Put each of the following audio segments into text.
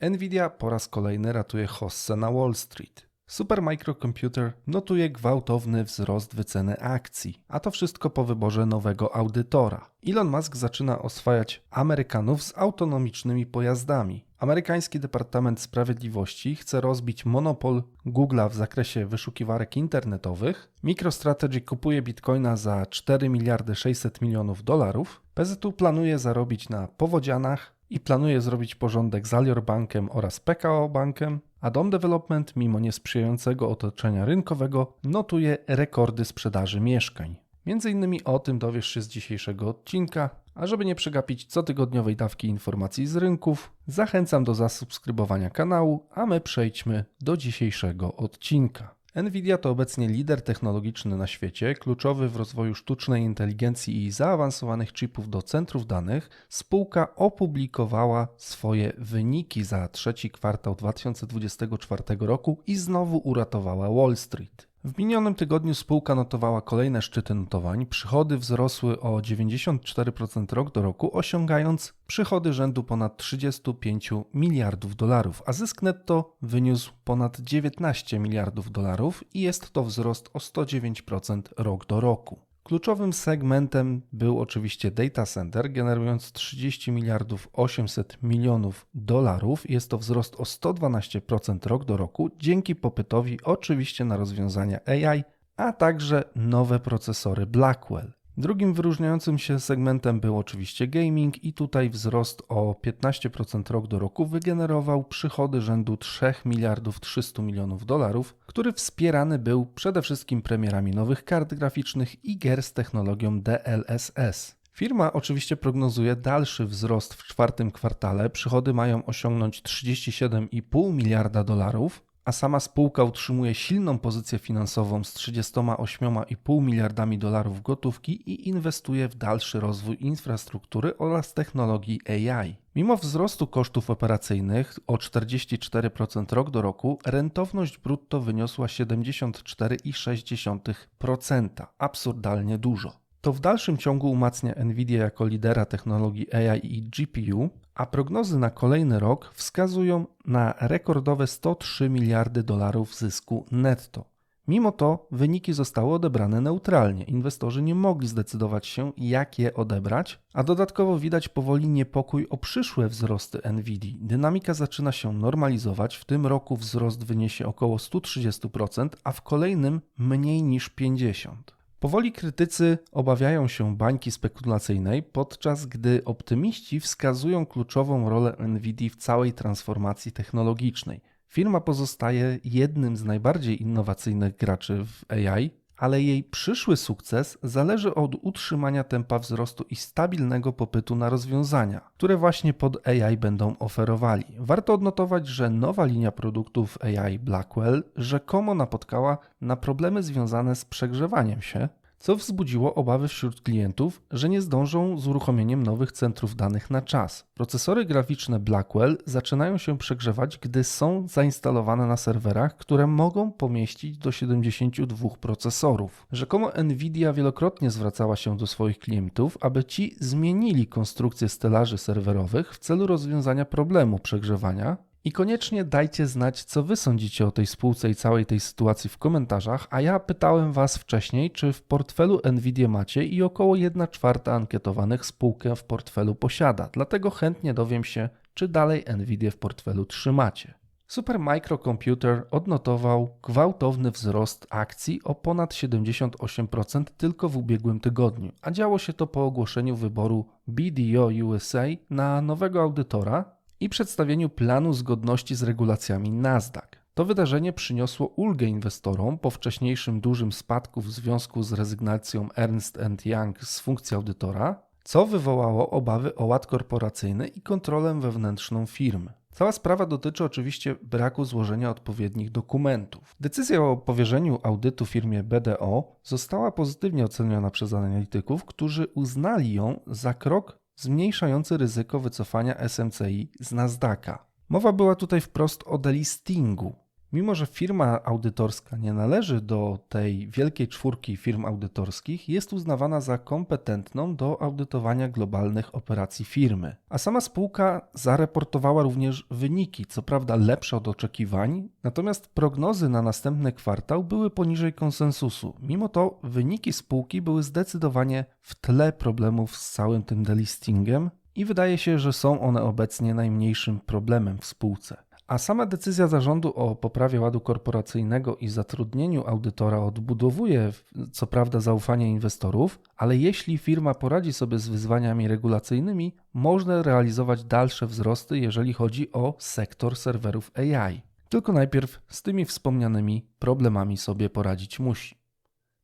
Nvidia po raz kolejny ratuje hossę na Wall Street. Supermicrocomputer notuje gwałtowny wzrost wyceny akcji, a to wszystko po wyborze nowego audytora. Elon Musk zaczyna oswajać Amerykanów z autonomicznymi pojazdami. Amerykański Departament Sprawiedliwości chce rozbić monopol Google'a w zakresie wyszukiwarek internetowych. MicroStrategy kupuje bitcoina za 4 miliardy 600 milionów dolarów. PZU planuje zarobić na powodzianach i planuje zrobić porządek z Alior Bankiem oraz PKO Bankiem, a Dom Development, mimo niesprzyjającego otoczenia rynkowego, notuje rekordy sprzedaży mieszkań. Między innymi o tym dowiesz się z dzisiejszego odcinka, a żeby nie przegapić cotygodniowej dawki informacji z rynków, zachęcam do zasubskrybowania kanału, a my przejdźmy do dzisiejszego odcinka. Nvidia to obecnie lider technologiczny na świecie, kluczowy w rozwoju sztucznej inteligencji i zaawansowanych chipów do centrów danych. Spółka opublikowała swoje wyniki za trzeci kwartał 2024 roku i znowu uratowała Wall Street. W minionym tygodniu spółka notowała kolejne szczyty notowań. Przychody wzrosły o 94% rok do roku, osiągając przychody rzędu ponad 35 miliardów dolarów, a zysk netto wyniósł ponad 19 miliardów dolarów i jest to wzrost o 109% rok do roku. Kluczowym segmentem był oczywiście data center, generując 30 miliardów 800 milionów dolarów. Jest to wzrost o 112% rok do roku, dzięki popytowi oczywiście na rozwiązania AI, a także nowe procesory Blackwell. Drugim wyróżniającym się segmentem był oczywiście gaming i tutaj wzrost o 15% rok do roku wygenerował przychody rzędu 3 miliardów 300 milionów dolarów, który wspierany był przede wszystkim premierami nowych kart graficznych i gier z technologią DLSS. Firma oczywiście prognozuje dalszy wzrost w czwartym kwartale. Przychody mają osiągnąć 37,5 miliarda dolarów, a sama spółka utrzymuje silną pozycję finansową z 38,5 miliardami dolarów gotówki i inwestuje w dalszy rozwój infrastruktury oraz technologii AI. Mimo wzrostu kosztów operacyjnych o 44% rok do roku, rentowność brutto wyniosła 74,6%. Absurdalnie dużo. To w dalszym ciągu umacnia Nvidia jako lidera technologii AI i GPU, a prognozy na kolejny rok wskazują na rekordowe 103 miliardy dolarów zysku netto. Mimo to wyniki zostały odebrane neutralnie. Inwestorzy nie mogli zdecydować się, jak je odebrać, a dodatkowo widać powoli niepokój o przyszłe wzrosty Nvidia. Dynamika zaczyna się normalizować. W tym roku wzrost wyniesie około 130%, a w kolejnym mniej niż 50%. Powoli krytycy obawiają się bańki spekulacyjnej, podczas gdy optymiści wskazują kluczową rolę Nvidia w całej transformacji technologicznej. Firma pozostaje jednym z najbardziej innowacyjnych graczy w AI, ale jej przyszły sukces zależy od utrzymania tempa wzrostu i stabilnego popytu na rozwiązania, które właśnie pod AI będą oferowali. Warto odnotować, że nowa linia produktów AI Blackwell rzekomo napotkała na problemy związane z przegrzewaniem się, co wzbudziło obawy wśród klientów, że nie zdążą z uruchomieniem nowych centrów danych na czas. Procesory graficzne Blackwell zaczynają się przegrzewać, gdy są zainstalowane na serwerach, które mogą pomieścić do 72 procesorów. Rzekomo Nvidia wielokrotnie zwracała się do swoich klientów, aby ci zmienili konstrukcję stelaży serwerowych w celu rozwiązania problemu przegrzewania, i koniecznie dajcie znać, co wy sądzicie o tej spółce i całej tej sytuacji w komentarzach, a ja pytałem was wcześniej, czy w portfelu Nvidia macie i około 1 czwarta ankietowanych spółkę w portfelu posiada. Dlatego chętnie dowiem się, czy dalej Nvidia w portfelu trzymacie. Supermicrocomputer odnotował gwałtowny wzrost akcji o ponad 78% tylko w ubiegłym tygodniu, a działo się to po ogłoszeniu wyboru BDO USA na nowego audytora, i przedstawieniu planu zgodności z regulacjami Nasdaq. To wydarzenie przyniosło ulgę inwestorom po wcześniejszym dużym spadku w związku z rezygnacją Ernst Young z funkcji audytora, co wywołało obawy o ład korporacyjny i kontrolę wewnętrzną firmy. Cała sprawa dotyczy oczywiście braku złożenia odpowiednich dokumentów. Decyzja o powierzeniu audytu firmie BDO została pozytywnie oceniona przez analityków, którzy uznali ją za krok zmniejszający ryzyko wycofania SMCI z Nasdaqa. Mowa była tutaj wprost o delistingu. Mimo, że firma audytorska nie należy do tej wielkiej czwórki firm audytorskich, jest uznawana za kompetentną do audytowania globalnych operacji firmy. A sama spółka zareportowała również wyniki, co prawda lepsze od oczekiwań, natomiast prognozy na następny kwartał były poniżej konsensusu. Mimo to wyniki spółki były zdecydowanie w tle problemów z całym tym delistingiem i wydaje się, że są one obecnie najmniejszym problemem w spółce. A sama decyzja zarządu o poprawie ładu korporacyjnego i zatrudnieniu audytora odbudowuje co prawda zaufanie inwestorów, ale jeśli firma poradzi sobie z wyzwaniami regulacyjnymi, można realizować dalsze wzrosty, jeżeli chodzi o sektor serwerów AI. Tylko najpierw z tymi wspomnianymi problemami sobie poradzić musi.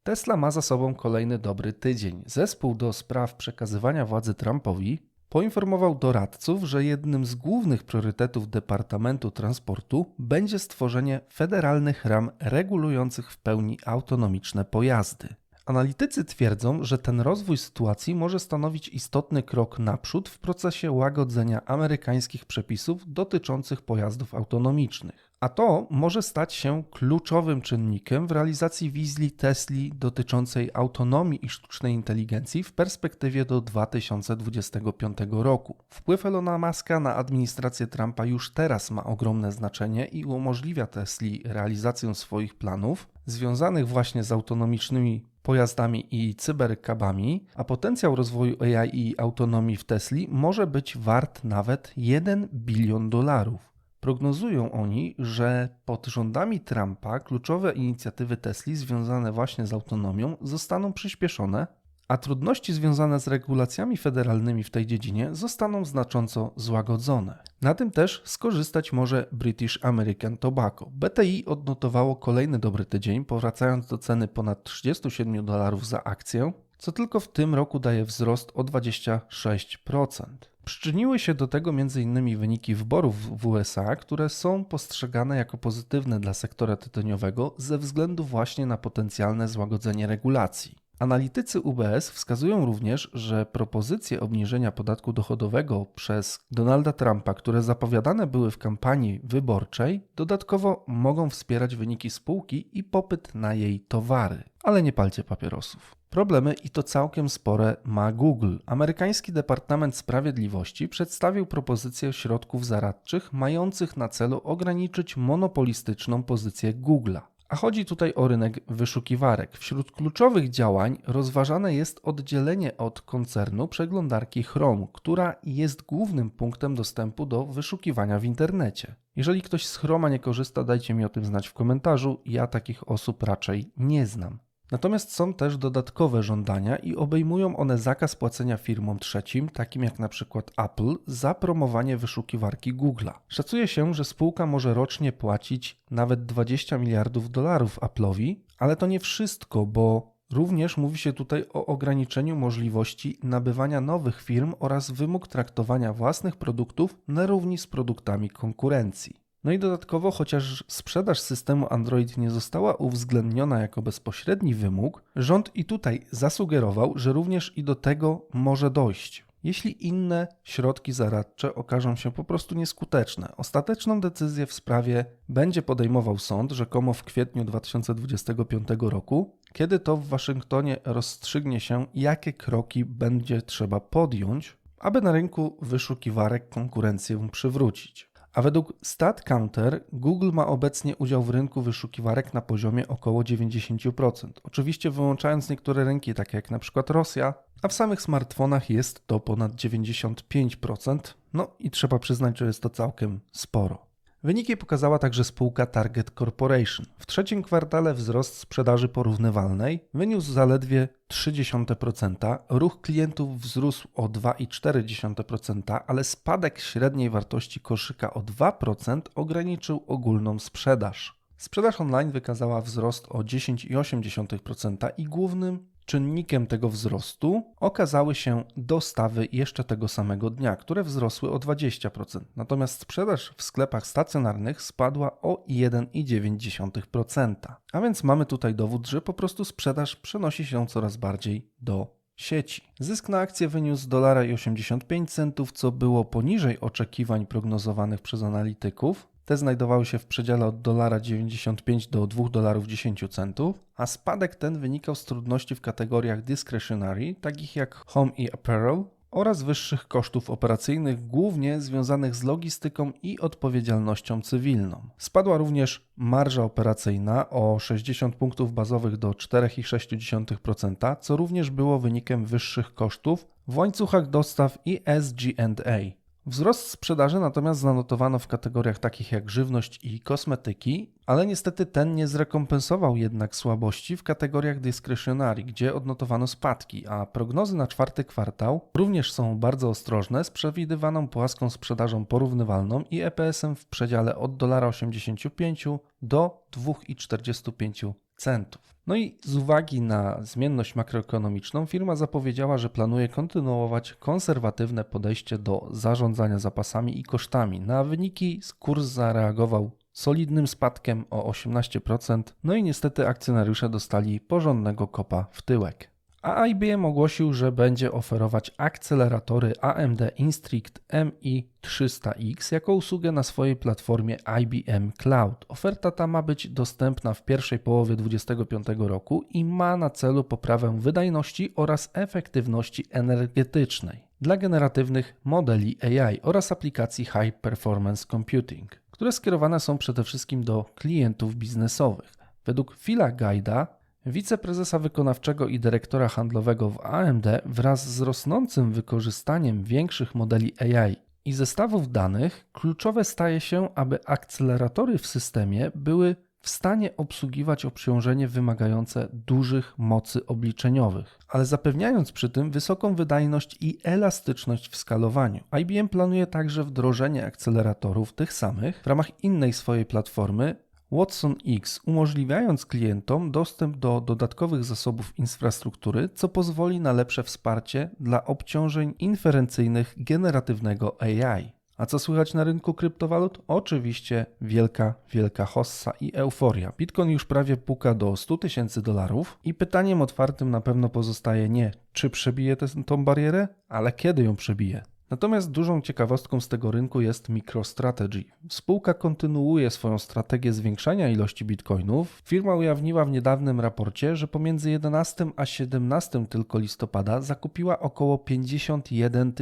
Tesla ma za sobą kolejny dobry tydzień. Zespół do spraw przekazywania władzy Trumpowi poinformował doradców, że jednym z głównych priorytetów Departamentu Transportu będzie stworzenie federalnych ram regulujących w pełni autonomiczne pojazdy. Analitycy twierdzą, że ten rozwój sytuacji może stanowić istotny krok naprzód w procesie łagodzenia amerykańskich przepisów dotyczących pojazdów autonomicznych. A to może stać się kluczowym czynnikiem w realizacji wizji Tesli dotyczącej autonomii i sztucznej inteligencji w perspektywie do 2025 roku. Wpływ Elona Muska na administrację Trumpa już teraz ma ogromne znaczenie i umożliwia Tesli realizację swoich planów związanych właśnie z autonomicznymi pojazdami i cyberkabami, a potencjał rozwoju AI i autonomii w Tesli może być wart nawet 1 bilion dolarów. Prognozują oni, że pod rządami Trumpa kluczowe inicjatywy Tesli związane właśnie z autonomią zostaną przyspieszone, a trudności związane z regulacjami federalnymi w tej dziedzinie zostaną znacząco złagodzone. Na tym też skorzystać może British American Tobacco. BTI odnotowało kolejny dobry tydzień, powracając do ceny ponad 37 dolarów za akcję, co tylko w tym roku daje wzrost o 26%. Przyczyniły się do tego m.in. wyniki wyborów w USA, które są postrzegane jako pozytywne dla sektora tytoniowego ze względu właśnie na potencjalne złagodzenie regulacji. Analitycy UBS wskazują również, że propozycje obniżenia podatku dochodowego przez Donalda Trumpa, które zapowiadane były w kampanii wyborczej, dodatkowo mogą wspierać wyniki spółki i popyt na jej towary. Ale nie palcie papierosów. Problemy i to całkiem spore ma Google. Amerykański Departament Sprawiedliwości przedstawił propozycję środków zaradczych mających na celu ograniczyć monopolistyczną pozycję Google'a. A chodzi tutaj o rynek wyszukiwarek. Wśród kluczowych działań rozważane jest oddzielenie od koncernu przeglądarki Chrome, która jest głównym punktem dostępu do wyszukiwania w internecie. Jeżeli ktoś z Chroma nie korzysta, dajcie mi o tym znać w komentarzu. Ja takich osób raczej nie znam. Natomiast są też dodatkowe żądania i obejmują one zakaz płacenia firmom trzecim, takim jak na przykład Apple, za promowanie wyszukiwarki Google'a. Szacuje się, że spółka może rocznie płacić nawet 20 miliardów dolarów Apple'owi, ale to nie wszystko, bo Również mówi się tutaj o ograniczeniu możliwości nabywania nowych firm oraz wymóg traktowania własnych produktów na równi z produktami konkurencji. No i dodatkowo, chociaż sprzedaż systemu Android nie została uwzględniona jako bezpośredni wymóg, rząd i tutaj zasugerował, że również i do tego może dojść. Jeśli inne środki zaradcze okażą się po prostu nieskuteczne, ostateczną decyzję w sprawie będzie podejmował sąd, rzekomo w kwietniu 2025 roku, kiedy to w Waszyngtonie rozstrzygnie się, jakie kroki będzie trzeba podjąć, aby na rynku wyszukiwarek konkurencję przywrócić. A według StatCounter Google ma obecnie udział w rynku wyszukiwarek na poziomie około 90%. Oczywiście wyłączając niektóre rynki, takie jak na przykład Rosja, a w samych smartfonach jest to ponad 95%. No i trzeba przyznać, że jest to całkiem sporo. Wyniki pokazała także spółka Target Corporation. W trzecim kwartale wzrost sprzedaży porównywalnej wyniósł zaledwie 0,3%, ruch klientów wzrósł o 2,4%, ale spadek średniej wartości koszyka o 2% ograniczył ogólną sprzedaż. Sprzedaż online wykazała wzrost o 10,8% i głównym Czynnikiem tego wzrostu okazały się dostawy jeszcze tego samego dnia, które wzrosły o 20%. Natomiast sprzedaż w sklepach stacjonarnych spadła o 1,9%. A więc mamy tutaj dowód, że po prostu sprzedaż przenosi się coraz bardziej do sieci. Zysk na akcję wyniósł 1,85 centów, co było poniżej oczekiwań prognozowanych przez analityków. Te znajdowały się w przedziale od $1,95 do 2 dolarów 10 centów, a spadek ten wynikał z trudności w kategoriach discretionary, takich jak home i apparel, oraz wyższych kosztów operacyjnych, głównie związanych z logistyką i odpowiedzialnością cywilną. Spadła również marża operacyjna o 60 punktów bazowych do 4,6%, co również było wynikiem wyższych kosztów w łańcuchach dostaw i SG&A. Wzrost sprzedaży natomiast zanotowano w kategoriach takich jak żywność i kosmetyki, ale niestety ten nie zrekompensował jednak słabości w kategoriach discretionary, gdzie odnotowano spadki, a prognozy na czwarty kwartał również są bardzo ostrożne z przewidywaną płaską sprzedażą porównywalną i EPS-em w przedziale od 1,85 do 2,45 centów. No i z uwagi na zmienność makroekonomiczną, firma zapowiedziała, że planuje kontynuować konserwatywne podejście do zarządzania zapasami i kosztami. Na wyniki kurs zareagował solidnym spadkiem o 18%, no i niestety akcjonariusze dostali porządnego kopa w tyłek a IBM ogłosił, że będzie oferować akceleratory AMD Instinct MI300X jako usługę na swojej platformie IBM Cloud. Oferta ta ma być dostępna w pierwszej połowie 2025 roku i ma na celu poprawę wydajności oraz efektywności energetycznej dla generatywnych modeli AI oraz aplikacji High Performance Computing, które skierowane są przede wszystkim do klientów biznesowych. Według Phila Guida wiceprezesa wykonawczego i dyrektora handlowego w AMD wraz z rosnącym wykorzystaniem większych modeli AI i zestawów danych, kluczowe staje się, aby akceleratory w systemie były w stanie obsługiwać obciążenie wymagające dużych mocy obliczeniowych, ale zapewniając przy tym wysoką wydajność i elastyczność w skalowaniu. IBM planuje także wdrożenie akceleratorów tych samych w ramach innej swojej platformy Watson X, umożliwiając klientom dostęp do dodatkowych zasobów infrastruktury, co pozwoli na lepsze wsparcie dla obciążeń inferencyjnych generatywnego AI. A co słychać na rynku kryptowalut? Oczywiście wielka, wielka hossa i euforia. Bitcoin już prawie puka do 100 tysięcy dolarów i pytaniem otwartym na pewno pozostaje nie, czy przebije tę, barierę, ale kiedy ją przebije. Natomiast dużą ciekawostką z tego rynku jest MicroStrategy. Spółka kontynuuje swoją strategię zwiększania ilości bitcoinów. Firma ujawniła w niedawnym raporcie, że pomiędzy 11 a 17 tylko listopada zakupiła około 51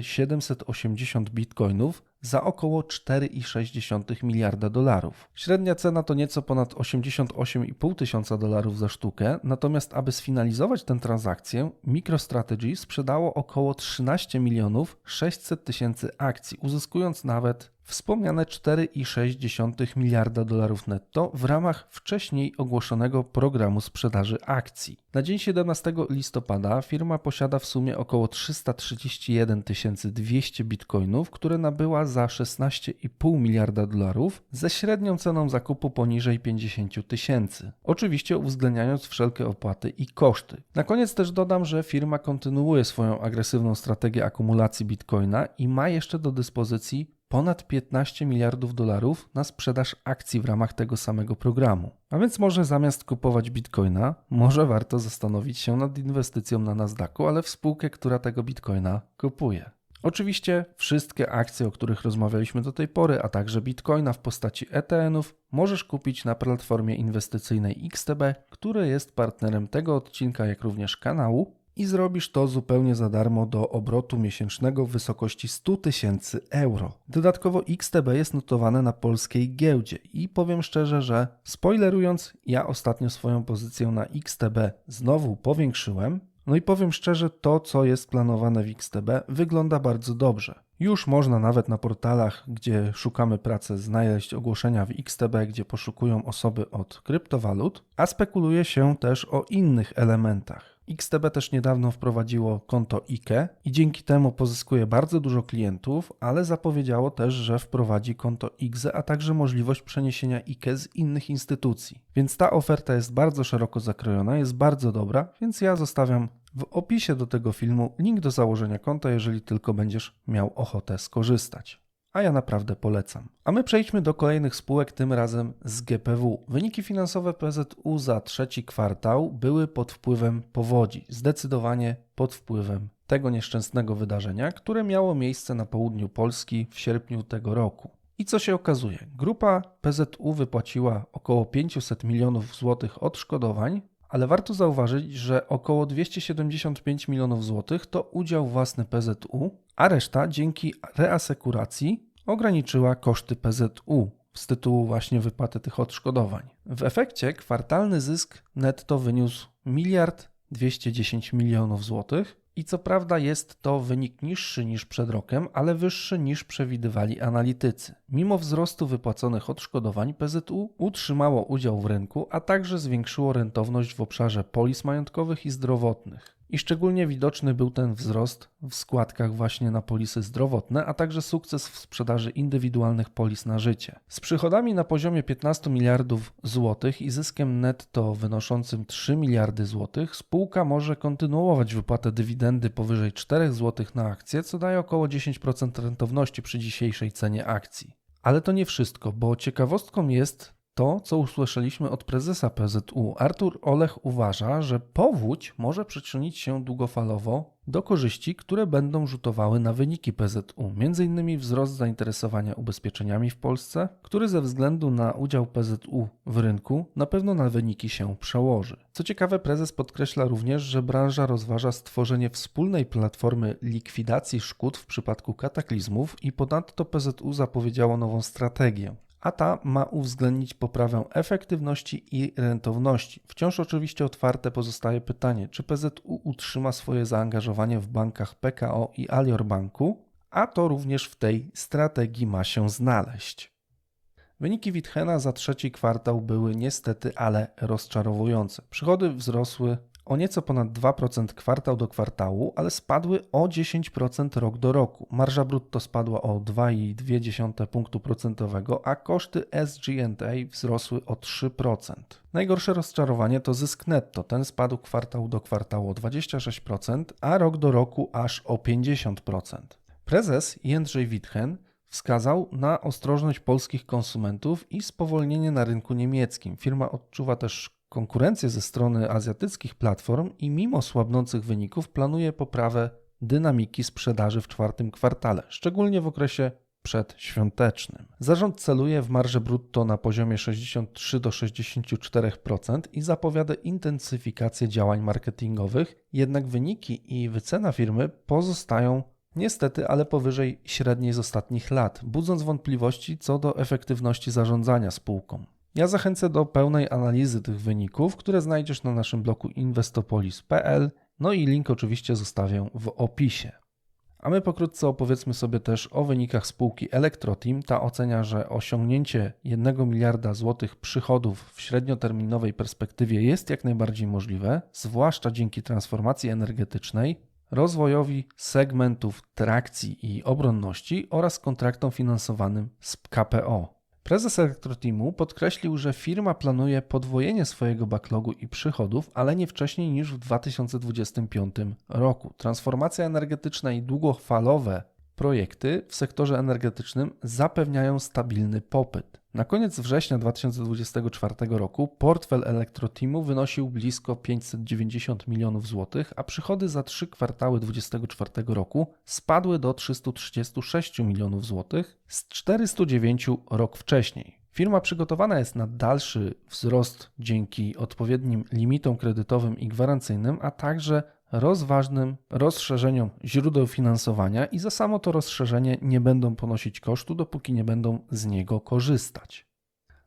780 bitcoinów za około 4,6 miliarda dolarów. Średnia cena to nieco ponad 88,5 tysiąca dolarów za sztukę, natomiast aby sfinalizować tę transakcję, MicroStrategy sprzedało około 13 milionów 600 tysięcy akcji, uzyskując nawet wspomniane 4,6 miliarda dolarów netto w ramach wcześniej ogłoszonego programu sprzedaży akcji. Na dzień 17 listopada firma posiada w sumie około 331 200 bitcoinów, które nabyła za 16,5 miliarda dolarów ze średnią ceną zakupu poniżej 50 tysięcy. Oczywiście uwzględniając wszelkie opłaty i koszty. Na koniec też dodam, że firma kontynuuje swoją agresywną strategię akumulacji bitcoina i ma jeszcze do dyspozycji ponad 15 miliardów dolarów na sprzedaż akcji w ramach tego samego programu. A więc może zamiast kupować bitcoina, może warto zastanowić się nad inwestycją na Nasdaqu, ale w spółkę, która tego bitcoina kupuje. Oczywiście wszystkie akcje, o których rozmawialiśmy do tej pory, a także bitcoina w postaci ETN-ów możesz kupić na platformie inwestycyjnej XTB, który jest partnerem tego odcinka, jak również kanału i zrobisz to zupełnie za darmo do obrotu miesięcznego w wysokości 100 tysięcy euro. Dodatkowo XTB jest notowane na polskiej giełdzie i powiem szczerze, że spoilerując, ja ostatnio swoją pozycję na XTB znowu powiększyłem. No i powiem szczerze, to co jest planowane w XTB wygląda bardzo dobrze. Już można nawet na portalach, gdzie szukamy pracy, znaleźć ogłoszenia w XTB, gdzie poszukują osoby od kryptowalut, a spekuluje się też o innych elementach. XTB też niedawno wprowadziło konto IKE i dzięki temu pozyskuje bardzo dużo klientów, ale zapowiedziało też, że wprowadzi konto IGZE, a także możliwość przeniesienia IKE z innych instytucji. Więc ta oferta jest bardzo szeroko zakrojona, jest bardzo dobra, więc ja zostawiam w opisie do tego filmu link do założenia konta, jeżeli tylko będziesz miał ochotę skorzystać a ja naprawdę polecam. A my przejdźmy do kolejnych spółek, tym razem z GPW. Wyniki finansowe PZU za trzeci kwartał były pod wpływem powodzi, zdecydowanie pod wpływem tego nieszczęsnego wydarzenia, które miało miejsce na południu Polski w sierpniu tego roku. I co się okazuje? Grupa PZU wypłaciła około 500 milionów złotych odszkodowań, ale warto zauważyć, że około 275 milionów złotych to udział własny PZU, a reszta dzięki reasekuracji ograniczyła koszty PZU z tytułu właśnie wypłaty tych odszkodowań. W efekcie kwartalny zysk netto wyniósł miliard 210 milionów złotych i co prawda jest to wynik niższy niż przed rokiem, ale wyższy niż przewidywali analitycy. Mimo wzrostu wypłaconych odszkodowań PZU utrzymało udział w rynku, a także zwiększyło rentowność w obszarze polis majątkowych i zdrowotnych. I szczególnie widoczny był ten wzrost w składkach właśnie na polisy zdrowotne, a także sukces w sprzedaży indywidualnych polis na życie. Z przychodami na poziomie 15 miliardów złotych i zyskiem netto wynoszącym 3 miliardy złotych, spółka może kontynuować wypłatę dywidendy powyżej 4 zł na akcję, co daje około 10% rentowności przy dzisiejszej cenie akcji. Ale to nie wszystko, bo ciekawostką jest to, co usłyszeliśmy od prezesa PZU. Artur Olech uważa, że powódź może przyczynić się długofalowo do korzyści, które będą rzutowały na wyniki PZU, m.in. wzrost zainteresowania ubezpieczeniami w Polsce, który ze względu na udział PZU w rynku na pewno na wyniki się przełoży. Co ciekawe, prezes podkreśla również, że branża rozważa stworzenie wspólnej platformy likwidacji szkód w przypadku kataklizmów i ponadto PZU zapowiedziało nową strategię a ta ma uwzględnić poprawę efektywności i rentowności. Wciąż oczywiście otwarte pozostaje pytanie, czy PZU utrzyma swoje zaangażowanie w bankach PKO i Alior Banku, a to również w tej strategii ma się znaleźć. Wyniki Witchena za trzeci kwartał były niestety, ale rozczarowujące. Przychody wzrosły o nieco ponad 2% kwartał do kwartału, ale spadły o 10% rok do roku. Marża brutto spadła o 2,2 punktu procentowego, a koszty SG&A wzrosły o 3%. Najgorsze rozczarowanie to zysk netto. Ten spadł kwartał do kwartału o 26%, a rok do roku aż o 50%. Prezes Jędrzej Witchen wskazał na ostrożność polskich konsumentów i spowolnienie na rynku niemieckim. Firma odczuwa też konkurencję ze strony azjatyckich platform i mimo słabnących wyników planuje poprawę dynamiki sprzedaży w czwartym kwartale, szczególnie w okresie przedświątecznym. Zarząd celuje w marże brutto na poziomie 63 do 64% i zapowiada intensyfikację działań marketingowych, jednak wyniki i wycena firmy pozostają niestety, ale powyżej średniej z ostatnich lat, budząc wątpliwości co do efektywności zarządzania spółką. Ja zachęcę do pełnej analizy tych wyników, które znajdziesz na naszym blogu investopolis.pl, no i link oczywiście zostawię w opisie. A my pokrótce opowiedzmy sobie też o wynikach spółki Electroteam. Ta ocenia, że osiągnięcie 1 miliarda złotych przychodów w średnioterminowej perspektywie jest jak najbardziej możliwe, zwłaszcza dzięki transformacji energetycznej, rozwojowi segmentów trakcji i obronności oraz kontraktom finansowanym z KPO. Prezes Elektroteamu podkreślił, że firma planuje podwojenie swojego backlogu i przychodów, ale nie wcześniej niż w 2025 roku. Transformacja energetyczna i długofalowe projekty w sektorze energetycznym zapewniają stabilny popyt. Na koniec września 2024 roku portfel Elektroteamu wynosił blisko 590 milionów złotych, a przychody za trzy kwartały 2024 roku spadły do 336 milionów złotych z 409 rok wcześniej. Firma przygotowana jest na dalszy wzrost dzięki odpowiednim limitom kredytowym i gwarancyjnym, a także rozważnym rozszerzeniom źródeł finansowania i za samo to rozszerzenie nie będą ponosić kosztu, dopóki nie będą z niego korzystać.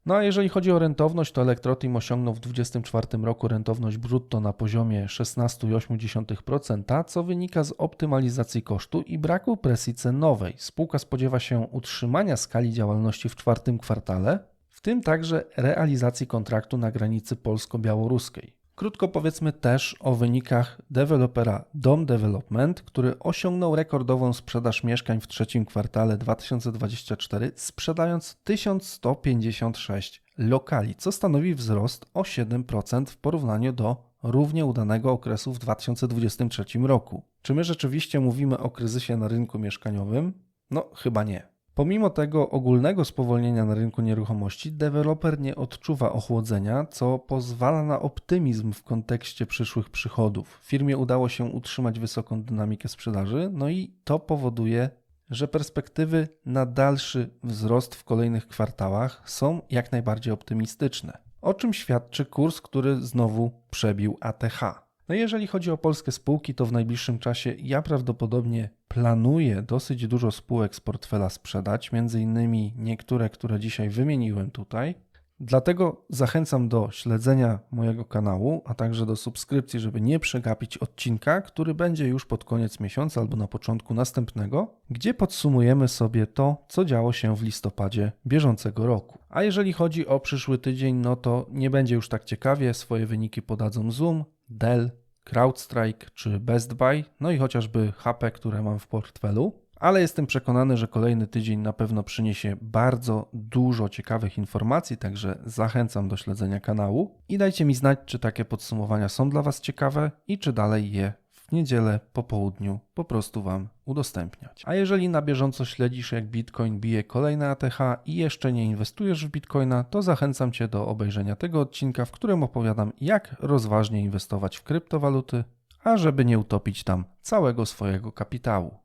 No a jeżeli chodzi o rentowność, to Elektrotim osiągnął w 2024 roku rentowność brutto na poziomie 16,8%, co wynika z optymalizacji kosztu i braku presji cenowej. Spółka spodziewa się utrzymania skali działalności w czwartym kwartale, w tym także realizacji kontraktu na granicy polsko-białoruskiej. Krótko powiedzmy też o wynikach dewelopera Dom Development, który osiągnął rekordową sprzedaż mieszkań w trzecim kwartale 2024, sprzedając 1156 lokali, co stanowi wzrost o 7% w porównaniu do równie udanego okresu w 2023 roku. Czy my rzeczywiście mówimy o kryzysie na rynku mieszkaniowym? No, chyba nie. Pomimo tego ogólnego spowolnienia na rynku nieruchomości, deweloper nie odczuwa ochłodzenia, co pozwala na optymizm w kontekście przyszłych przychodów. Firmie udało się utrzymać wysoką dynamikę sprzedaży, no i to powoduje że perspektywy na dalszy wzrost w kolejnych kwartałach są jak najbardziej optymistyczne, o czym świadczy kurs, który znowu przebił ATH. No jeżeli chodzi o polskie spółki, to w najbliższym czasie ja prawdopodobnie planuję dosyć dużo spółek z portfela sprzedać, między innymi niektóre, które dzisiaj wymieniłem tutaj. Dlatego zachęcam do śledzenia mojego kanału, a także do subskrypcji, żeby nie przegapić odcinka, który będzie już pod koniec miesiąca albo na początku następnego, gdzie podsumujemy sobie to, co działo się w listopadzie bieżącego roku. A jeżeli chodzi o przyszły tydzień, no to nie będzie już tak ciekawie. Swoje wyniki podadzą Zoom, Dell, CrowdStrike czy Best Buy, no i chociażby HP, które mam w portfelu. Ale jestem przekonany, że kolejny tydzień na pewno przyniesie bardzo dużo ciekawych informacji, także zachęcam do śledzenia kanału i dajcie mi znać, czy takie podsumowania są dla Was ciekawe i czy dalej je w niedzielę po południu po prostu Wam udostępniać. A jeżeli na bieżąco śledzisz, jak Bitcoin bije kolejne ATH i jeszcze nie inwestujesz w Bitcoina, to zachęcam Cię do obejrzenia tego odcinka, w którym opowiadam, jak rozważnie inwestować w kryptowaluty, a żeby nie utopić tam całego swojego kapitału.